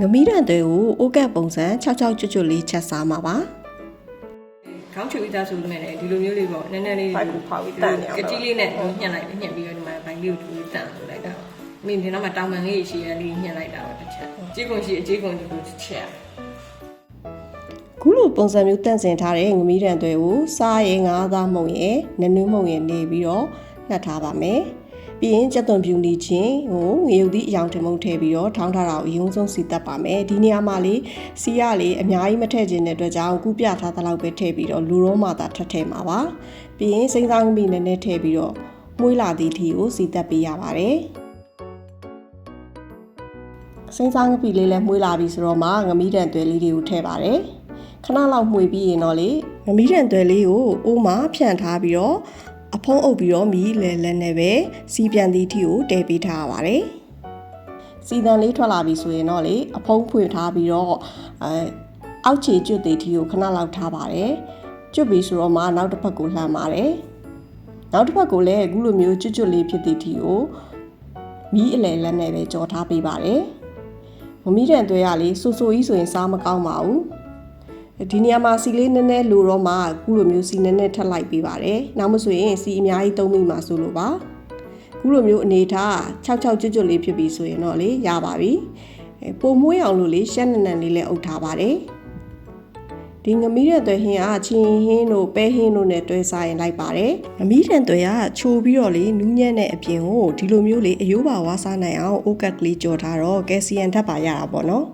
ငမီးတန်တွေကိုအိုးကတ်ပုံစံ66ကျွတ်ကျွတ်လေးချက်စားမှာပါခေါင်းချူပြီးသားဆိုလို့လည်းဒီလိုမျိုးလေးပေါ့နည်းနည်းလေးဖိုက်ကိုဖောက်ပြီးတန့်နေအောင်ကတိလေးနဲ့ညှက်လိုက်ညှက်ပြီးတော့ဒီမှာဘိုင်လေးကိုထူပြီးတန့်လိုက်တာမင်းဒီနောက်မှာတောင်ပန်လေးရှိရလေးညှက်လိုက်တာတော့တစ်ချက်ကြေးကုန်ရှိအကြေးကုန်ဒီကိုချက်ခုလိုပုံစံမျိုးတန့်စင်ထားတဲ့ငမီးတန်တွေကိုစားရဲငါးသားမှုံရဲနနွးမှုံရဲနေပြီးတော့နှက်ထားပါမယ် ပြီးရင်ကြက်သွန်ဖြူနေချင်းဟိုငရုတ်သီးအယောင်ထမုံထည့်ပြီးတော့ထောင်းထားတာကိုအရင်ဆုံးစီတက်ပါမယ်ဒီနေရာမှာလေစီရလေအများကြီးမထည့်ခြင်းတဲ့အတွက်ကြောင့်ကုပြထားသလောက်ပဲထည့်ပြီးတော့လူရောမှသာထပ်ထည့်မှာပါပြီးရင်စိမ့်စားမီနည်းနည်းထည့်ပြီးတော့မွေးလာသည့်အထိကိုစီတက်ပေးရပါတယ်စိမ့်စားငပိလေးလည်းမွေးလာပြီဆိုတော့မှငမီးတန်သွဲလေးတွေကိုထည့်ပါတယ်ခဏလောက်မှွေပြီးရင်တော့လေငမီးတန်သွဲလေးကိုအိုးမှာဖြန့်ထားပြီးတော့အ ဖုံးအုပ်ပြီးတော့မီးလဲလဲနဲ့ပဲစီပြန်သည့်အထိကိုတဲပေးထားရပါတယ်စီတန်လေးထွက်လာပြီဆိုရင်တော့လေအဖုံးဖွင့်ထားပြီးတော့အဲအောက်ခြေကျွတ်သေးတီကိုခဏလောက်ထားပါတယ်ကျွတ်ပြီဆိုတော့မှနောက်တစ်ဖက်ကိုလှမ်းပါတယ်နောက်တစ်ဖက်ကိုလည်းအခုလိုမျိုးကျွတ်ကျွတ်လေးဖြစ်သည့်တီကိုမီးအလဲလက်နဲ့ပဲကြော်ထားပေးပါတယ်မမီးတန်သွဲရလေဆူဆူကြီးဆိုရင်စားမကောင်းပါဘူး ဒီနေရာမှာစီလေးနည်းနည်းလိုတော့မှအခုလိုမျိုးစီနည်းနည်းထပ်လိုက်ပေးပါတယ်နောက်မဆိုရင်စီအများကြီးသုံးမိမှာဆိုလို့ပါအခုလိုမျိုးအနေထား66ကျွတ်ကျွတ်လေးဖြစ်ပြီဆိုရင်တော့လေရပါပြီအဲပုံမွေးအောင်လို့လေရှက်နက်နက်လေးလည်းအုပ်ထားပါတယ်ဒီငမီးတဲ့သွဲဟင်းကချင်းဟင်းတို့ပဲဟင်းတို့နဲ့တွဲစားရင်လိုက်ပါတယ်ငမီးတဲ့သွဲကချိုပြီးတော့လေနူးညံ့တဲ့အပြင်ကိုဒီလိုမျိုးလေအယိုးပါဝါစားနိုင်အောင်အိုကတ်ကလေးကြော်ထားတော့ကယ်ဆီယမ်ထပ်ပါရတာပေါ့နော်